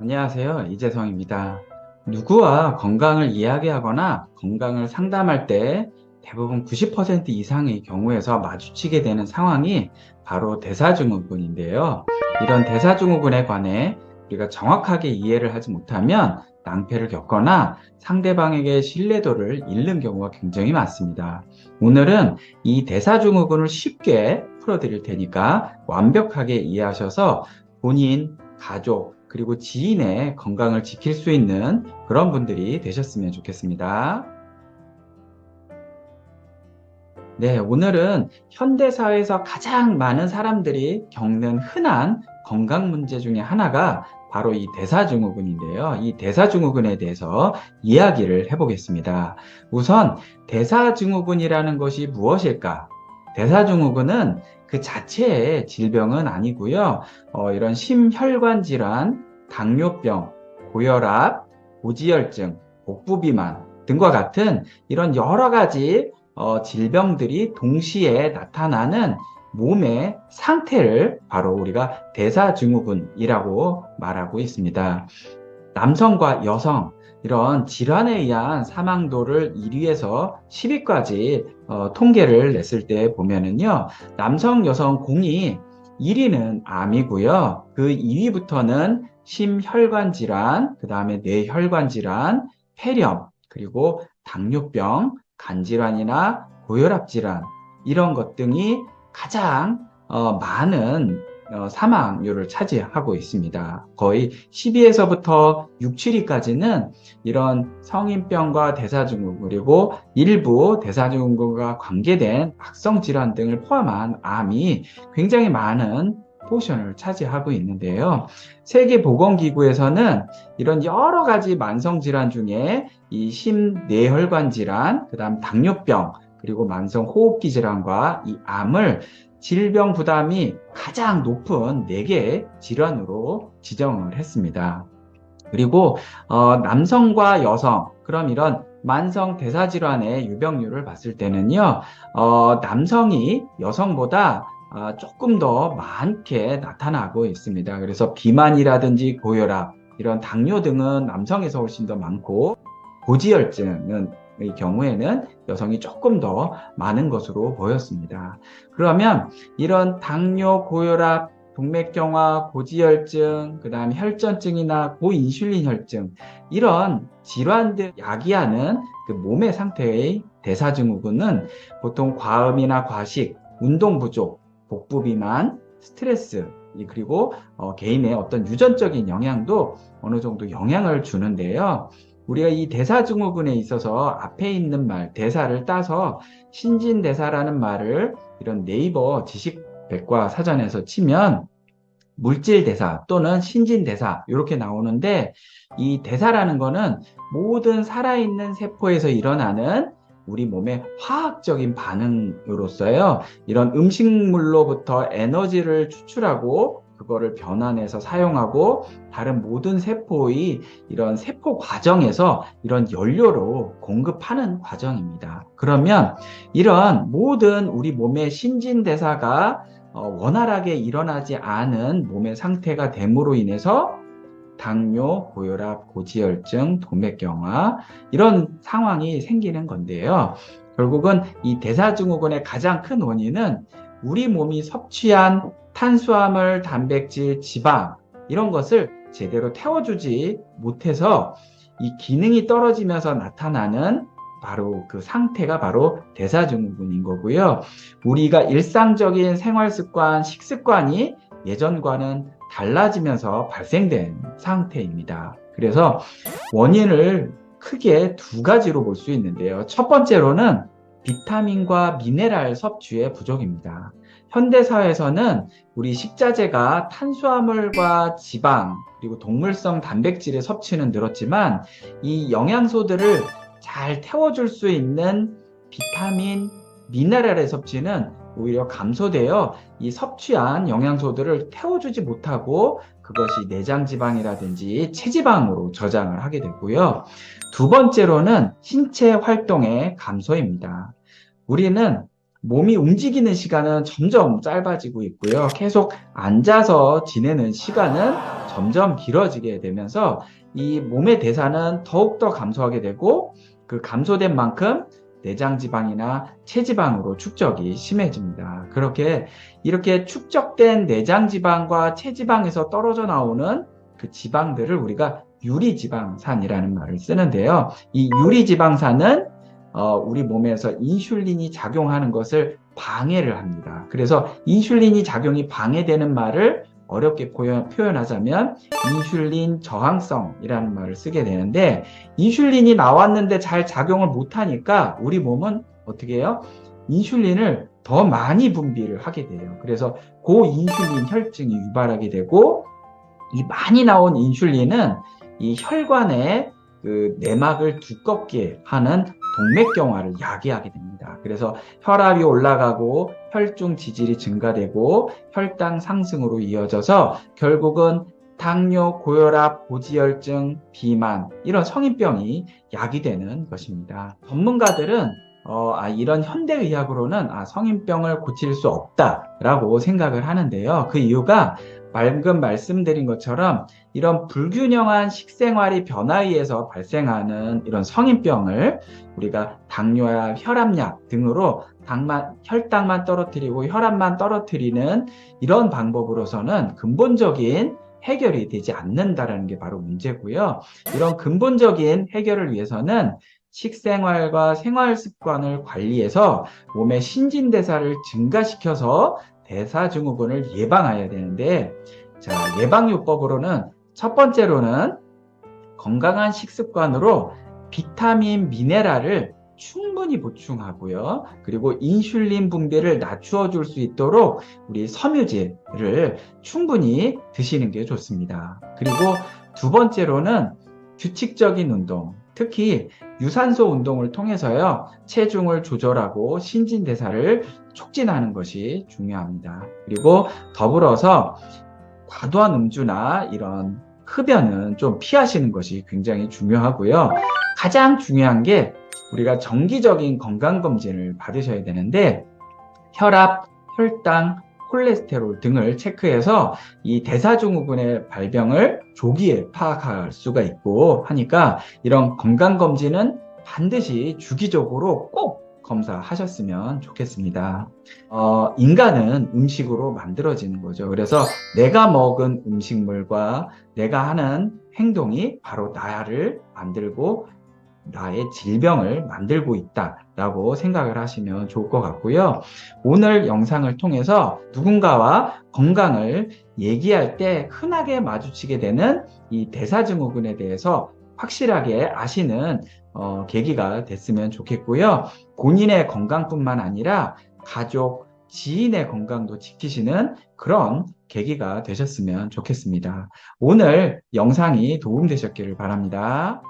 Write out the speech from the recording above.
안녕하세요. 이재성입니다. 누구와 건강을 이야기하거나 건강을 상담할 때 대부분 90% 이상의 경우에서 마주치게 되는 상황이 바로 대사증후군인데요. 이런 대사증후군에 관해 우리가 정확하게 이해를 하지 못하면 낭패를 겪거나 상대방에게 신뢰도를 잃는 경우가 굉장히 많습니다. 오늘은 이 대사증후군을 쉽게 풀어드릴 테니까 완벽하게 이해하셔서 본인, 가족, 그리고 지인의 건강을 지킬 수 있는 그런 분들이 되셨으면 좋겠습니다. 네, 오늘은 현대사회에서 가장 많은 사람들이 겪는 흔한 건강 문제 중에 하나가 바로 이 대사증후군인데요. 이 대사증후군에 대해서 이야기를 해보겠습니다. 우선 대사증후군이라는 것이 무엇일까? 대사증후군은 그 자체의 질병은 아니고요. 어, 이런 심혈관 질환, 당뇨병, 고혈압, 고지혈증, 복부 비만 등과 같은 이런 여러 가지 어, 질병들이 동시에 나타나는 몸의 상태를 바로 우리가 대사증후군이라고 말하고 있습니다. 남성과 여성 이런 질환에 의한 사망도를 1위에서 10위까지 어, 통계를 냈을 때 보면은요 남성 여성 공이 1위는 암이고요. 그 2위부터는 심혈관 질환 그 다음에 뇌혈관 질환 폐렴 그리고 당뇨병 간질환이나 고혈압 질환 이런 것 등이 가장 어, 많은 어, 사망률을 차지하고 있습니다. 거의 12에서부터 6, 7위까지는 이런 성인병과 대사증후군 그리고 일부 대사증후군과 관계된 악성 질환 등을 포함한 암이 굉장히 많은 포션을 차지하고 있는데요. 세계보건기구에서는 이런 여러 가지 만성 질환 중에 이 심뇌혈관 질환, 그다음 당뇨병, 그리고 만성 호흡기 질환과 이 암을 질병 부담이 가장 높은 4개의 질환으로 지정을 했습니다. 그리고 어, 남성과 여성, 그럼 이런 만성 대사 질환의 유병률을 봤을 때는요, 어, 남성이 여성보다 어, 조금 더 많게 나타나고 있습니다. 그래서 비만이라든지 고혈압, 이런 당뇨 등은 남성에서 훨씬 더 많고, 고지혈증은 의 경우에는 여성이 조금 더 많은 것으로 보였습니다. 그러면 이런 당뇨, 고혈압, 동맥경화, 고지혈증, 그 다음 혈전증이나 고인슐린 혈증 이런 질환들 야기하는 그 몸의 상태의 대사증후군은 보통 과음이나 과식, 운동 부족, 복부 비만, 스트레스 그리고 어, 개인의 어떤 유전적인 영향도 어느 정도 영향을 주는데요. 우리가 이 대사증후군에 있어서 앞에 있는 말, 대사를 따서 신진대사라는 말을 이런 네이버 지식 백과 사전에서 치면 물질 대사 또는 신진 대사 이렇게 나오는데 이 대사라는 거는 모든 살아있는 세포에서 일어나는 우리 몸의 화학적인 반응으로서요. 이런 음식물로부터 에너지를 추출하고 그거를 변환해서 사용하고 다른 모든 세포의 이런 세포 과정에서 이런 연료로 공급하는 과정입니다. 그러면 이런 모든 우리 몸의 신진대사가 어, 원활하게 일어나지 않은 몸의 상태가 됨으로 인해서 당뇨, 고혈압, 고지혈증, 동맥경화 이런 상황이 생기는 건데요. 결국은 이 대사증후군의 가장 큰 원인은 우리 몸이 섭취한 탄수화물, 단백질, 지방 이런 것을 제대로 태워주지 못해서 이 기능이 떨어지면서 나타나는 바로 그 상태가 바로 대사증후군인 거고요. 우리가 일상적인 생활 습관, 식습관이 예전과는 달라지면서 발생된 상태입니다. 그래서 원인을 크게 두 가지로 볼 수 있는데요. 첫 번째로는 비타민과 미네랄 섭취의 부족입니다. 현대사회에서는 우리 식자재가 탄수화물과 지방, 그리고 동물성 단백질의 섭취는 늘었지만 이 영양소들을 잘 태워줄 수 있는 비타민, 미네랄의 섭취는 오히려 감소되어 이 섭취한 영양소들을 태워주지 못하고 그것이 내장 지방이라든지 체지방으로 저장을 하게 되고요. 두 번째로는 신체 활동의 감소입니다. 우리는 몸이 움직이는 시간은 점점 짧아지고 있고요. 계속 앉아서 지내는 시간은 점점 길어지게 되면서 이 몸의 대사는 더욱더 감소하게 되고 그 감소된 만큼 내장 지방이나 체지방으로 축적이 심해집니다. 그렇게 이렇게 축적된 내장 지방과 체지방에서 떨어져 나오는 그 지방들을 우리가 유리 지방산이라는 말을 쓰는데요. 이 유리 지방산은 어, 우리 몸에서 인슐린이 작용하는 것을 방해를 합니다. 그래서 인슐린이 작용이 방해되는 말을 어렵게 표현, 표현하자면 인슐린 저항성이라는 말을 쓰게 되는데 인슐린이 나왔는데 잘 작용을 못하니까 우리 몸은 어떻게 해요? 인슐린을 더 많이 분비를 하게 돼요. 그래서 고인슐린 혈증이 유발하게 되고 이 많이 나온 인슐린은 이 혈관의 그 내막을 두껍게 하는 동맥경화를 야기하게 됩니다. 그래서 혈압이 올라가고 혈중 지질이 증가되고 혈당 상승으로 이어져서 결국은 당뇨, 고혈압, 고지혈증, 비만 이런 성인병이 야기되는 것입니다. 전문가들은 어, 아, 이런 현대의학으로는 아, 성인병을 고칠 수 없다라고 생각을 하는데요. 그 이유가 방금 말씀드린 것처럼 이런 불균형한 식생활의 변화에 의해서 발생하는 이런 성인병을 우리가 당뇨야 혈압약 등으로 당만, 혈당만 떨어뜨리고 혈압만 떨어뜨리는 이런 방법으로서는 근본적인 해결이 되지 않는다라는 게 바로 문제고요. 이런 근본적인 해결을 위해서는 식생활과 생활 습관을 관리해서 몸의 신진대사를 증가시켜서 대사증후군을 예방해야 되는데 자 예방요법으로는 첫 번째로는 건강한 식습관으로 비타민, 미네랄을 충분히 보충하고요. 그리고 인슐린 분비를 낮추어 줄 수 있도록 우리 섬유질을 충분히 드시는 게 좋습니다. 그리고 두 번째로는 규칙적인 운동, 특히 유산소 운동을 통해서요, 체중을 조절하고 신진대사를 촉진하는 것이 중요합니다. 그리고 더불어서 과도한 음주나 이런 흡연은 좀 피하시는 것이 굉장히 중요하고요. 가장 중요한 게 우리가 정기적인 건강검진을 받으셔야 되는데 혈압, 혈당, 콜레스테롤 등을 체크해서 이 대사증후군의 발병을 조기에 파악할 수가 있고 하니까 이런 건강검진은 반드시 주기적으로 꼭 검사하셨으면 좋겠습니다. 어, 인간은 음식으로 만들어지는 거죠. 그래서 내가 먹은 음식물과 내가 하는 행동이 바로 나를 만들고 나의 질병을 만들고 있다라고 생각을 하시면 좋을 것 같고요. 오늘 영상을 통해서 누군가와 건강을 얘기할 때 흔하게 마주치게 되는 이 대사증후군에 대해서 확실하게 아시는 어, 계기가 됐으면 좋겠고요. 본인의 건강뿐만 아니라 가족, 지인의 건강도 지키시는 그런 계기가 되셨으면 좋겠습니다. 오늘 영상이 도움되셨기를 바랍니다.